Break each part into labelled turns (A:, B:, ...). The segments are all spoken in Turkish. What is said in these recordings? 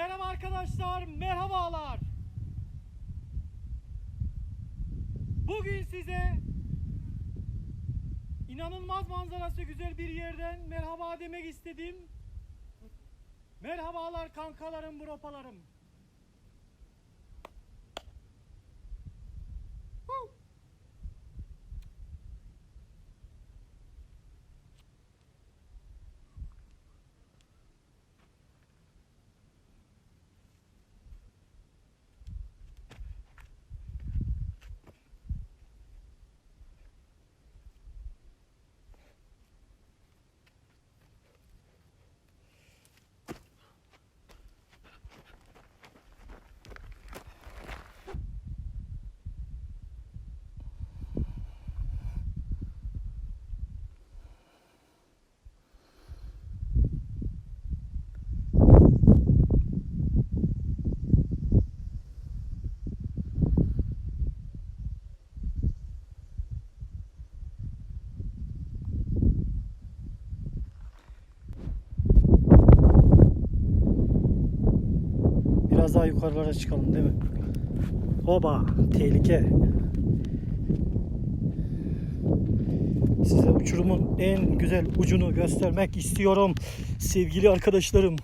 A: Merhaba arkadaşlar, merhabalar. Bugün size inanılmaz manzarası güzel bir yerden merhaba demek istedim. Merhabalar kankalarım, bropalarım. Daha yukarılara çıkalım değil mi? Oba tehlike. Size uçurumun en güzel ucunu göstermek istiyorum sevgili arkadaşlarım.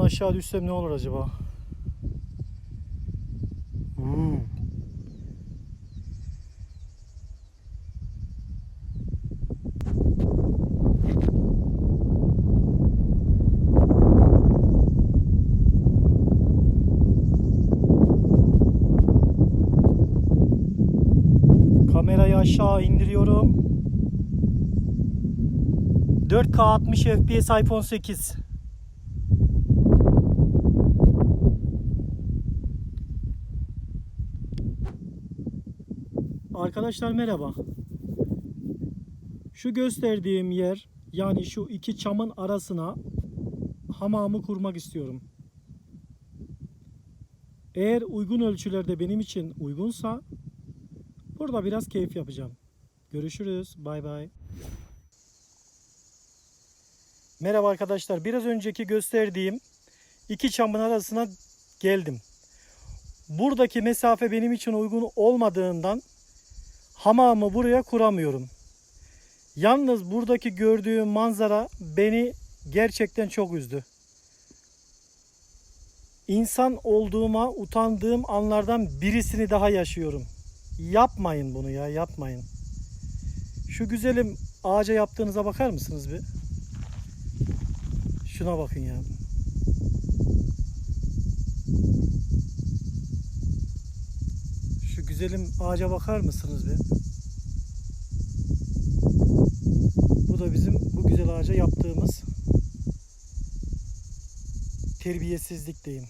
A: Buradan aşağı düşsem ne olur acaba? Uuu. Kamerayı aşağı indiriyorum. 4K 60 FPS iPhone 8. Arkadaşlar merhaba. Şu gösterdiğim yer yani şu iki çamın arasına hamamı kurmak istiyorum. Eğer uygun ölçülerde benim için uygunsa burada biraz keyif yapacağım. Görüşürüz. Bay bay. Merhaba arkadaşlar. Biraz önceki gösterdiğim iki çamın arasına geldim. Buradaki mesafe benim için uygun olmadığından hamamı buraya kuramıyorum. Yalnız buradaki gördüğüm manzara beni gerçekten çok üzdü. İnsan olduğuma utandığım anlardan birisini daha yaşıyorum. Yapmayın bunu ya, yapmayın. Şu güzelim ağaca yaptığınıza bakar mısınız bir? Şuna bakın ya. Şu güzelim ağaca bakar mısınız bir? Bu da bizim bu güzel ağaca yaptığımız terbiyesizlik diyeyim.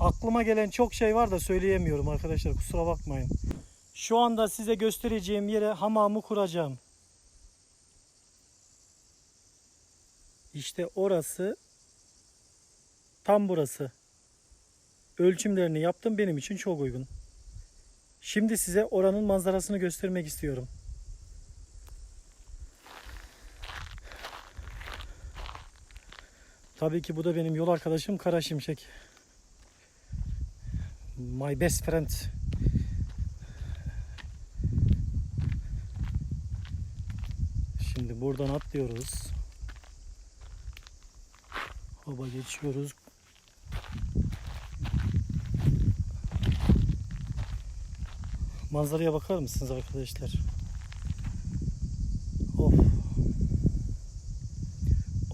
A: Aklıma gelen çok şey var da söyleyemiyorum arkadaşlar kusura bakmayın. Şu anda size göstereceğim yere hamamı kuracağım. İşte orası tam burası. Ölçümlerini yaptım benim için çok uygun. Şimdi size oranın manzarasını göstermek istiyorum. Tabii ki bu da benim yol arkadaşım Kara Şimşek. My best friend. Şimdi buradan atlıyoruz. Hava geçiyoruz. Manzaraya bakar mısınız arkadaşlar? Of.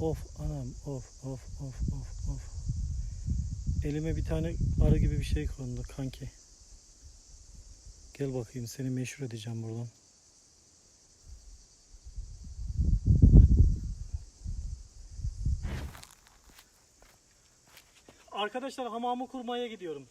A: Of anam of of of of of. Elime bir tane arı gibi bir şey kondu kanki. Gel bakayım seni meşhur edeceğim buradan. Arkadaşlar hamamı kurmaya gidiyorum.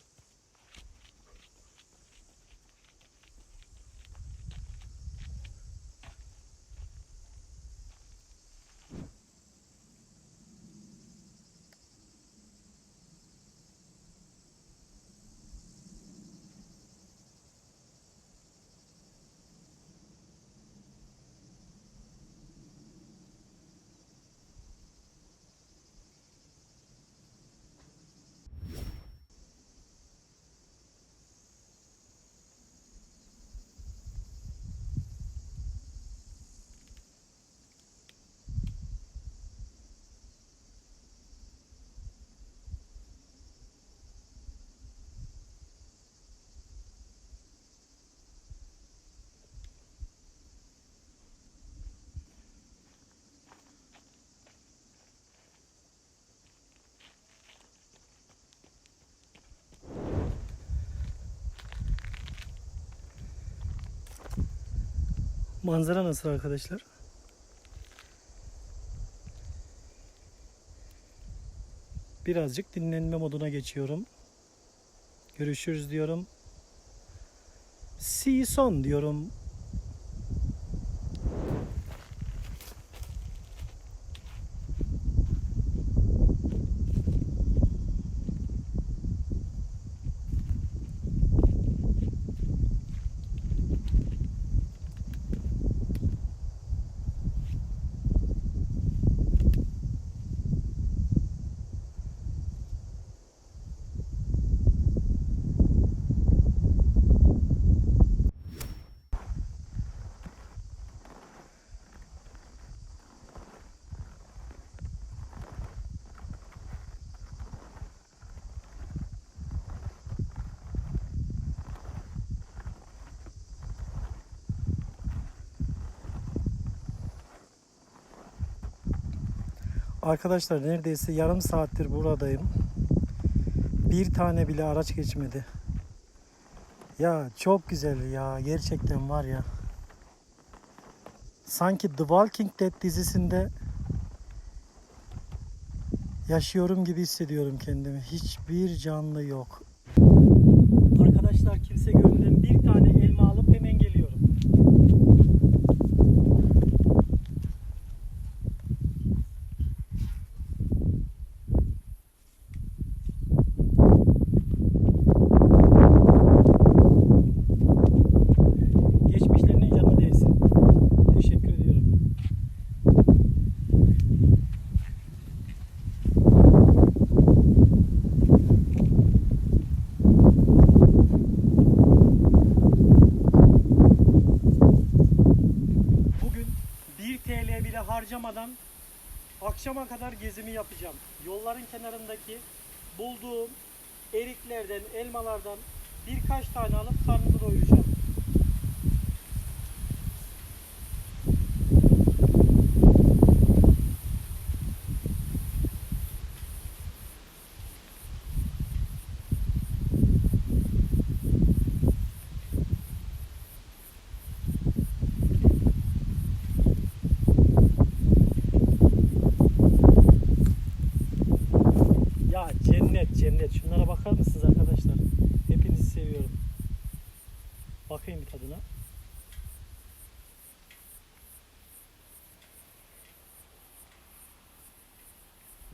A: Manzara nasıl arkadaşlar? Birazcık dinlenme moduna geçiyorum. Görüşürüz diyorum. See you soon diyorum. Arkadaşlar neredeyse yarım saattir buradayım. Bir tane bile araç geçmedi. Ya çok güzel ya gerçekten var ya. Sanki The Walking Dead dizisinde yaşıyorum gibi hissediyorum kendimi. Hiçbir canlı yok. Arkadaşlar kimse görmeden bir tane elma alıp hemen geliyorum. Geçmişlerinin canı değsin. Teşekkür ediyorum. Bugün 1 TL bile harcamadan akşama kadar gezimi yapacağım. Yolların kenarındaki bulduğum eriklerden, elmalardan birkaç tane alıp karnımı doyuracağım. Ya cennet cennet. Şunlara bakar mısınız arkadaşlar? Hepinizi seviyorum. Bakayım bir tadına.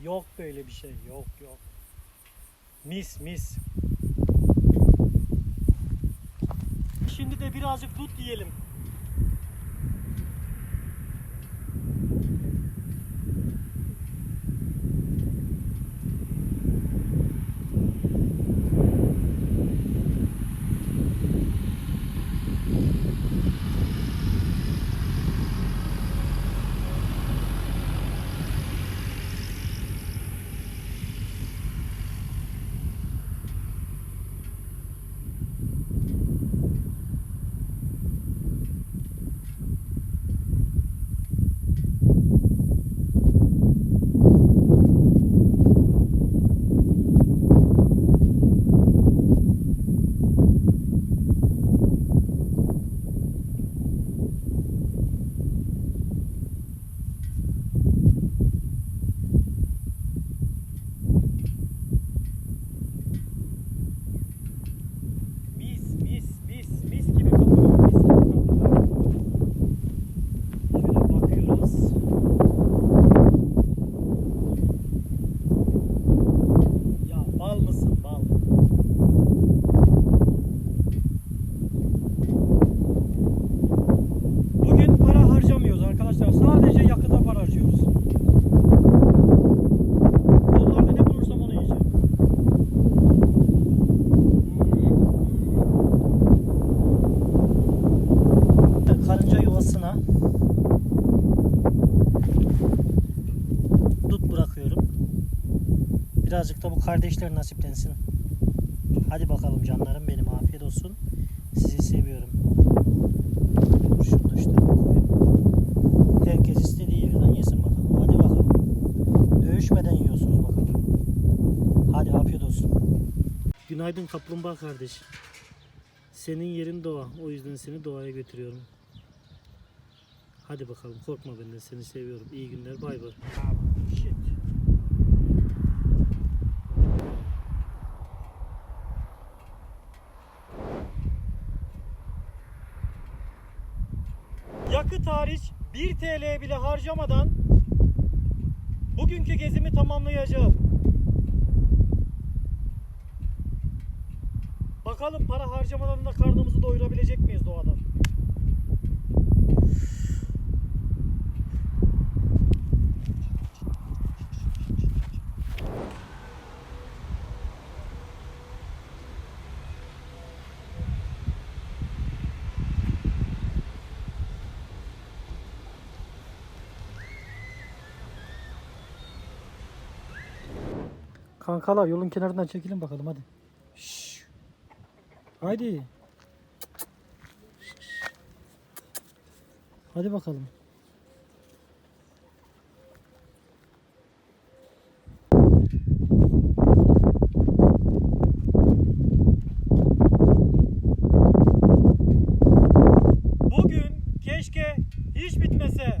A: Yok böyle bir şey. Yok yok. Mis mis. Şimdi de birazcık dut yiyelim. Mis mis mis mis gibi kokuyor. Mis gibi kokuyor. Şöyle bakıyoruz. Ya bal mısın bal? Bugün para harcamıyoruz arkadaşlar. Sadece yakıta para harcıyoruz. Yollarda ne bulursam onu yiyeceğim. karınca yuvasına dut bırakıyorum. Birazcık da bu kardeşler nasiplensin. Hadi bakalım canlarım benim afiyet olsun. Sizi seviyorum. Şunu da işte. Herkes istediği yerden yesin bakalım. Hadi bakalım. Dövüşmeden yiyorsunuz bakalım. Hadi afiyet olsun. Günaydın kaplumbağa kardeş. Senin yerin doğa. O yüzden seni doğaya götürüyorum. Hadi bakalım korkma benden seni seviyorum. İyi günler bay bay. 1 TL bile harcamadan bugünkü gezimi tamamlayacağım. Bakalım para harcamadan da karnımızı doyurabilecek miyiz doğadan? Kankalar yolun kenarından çekilin bakalım hadi. Şşş. Haydi. Hadi bakalım. Bugün keşke hiç bitmese.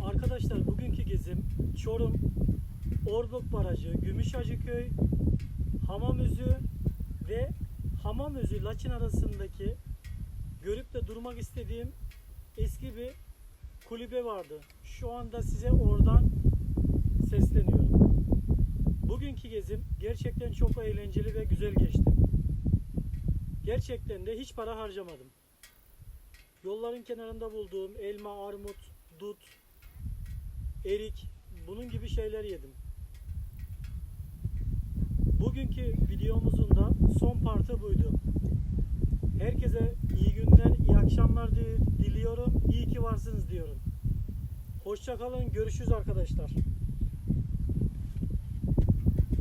A: Arkadaşlar bugünkü gezim Çorum, Orluk Barajı, Gümüşhacıköy, Hamamözü ve Hamamözü Laçin arasındaki görüp de durmak istediğim eski bir kulübe vardı. Şu anda size oradan sesleniyorum. Bugünkü gezim gerçekten çok eğlenceli ve güzel geçti. Gerçekten de hiç para harcamadım. Yolların kenarında bulduğum elma, armut, dut, erik, bunun gibi şeyler yedim. Bugünkü videomuzun da son partı buydu. Herkese iyi günler, iyi akşamlar di- diliyorum. İyi ki varsınız diyorum. Hoşçakalın, görüşürüz arkadaşlar.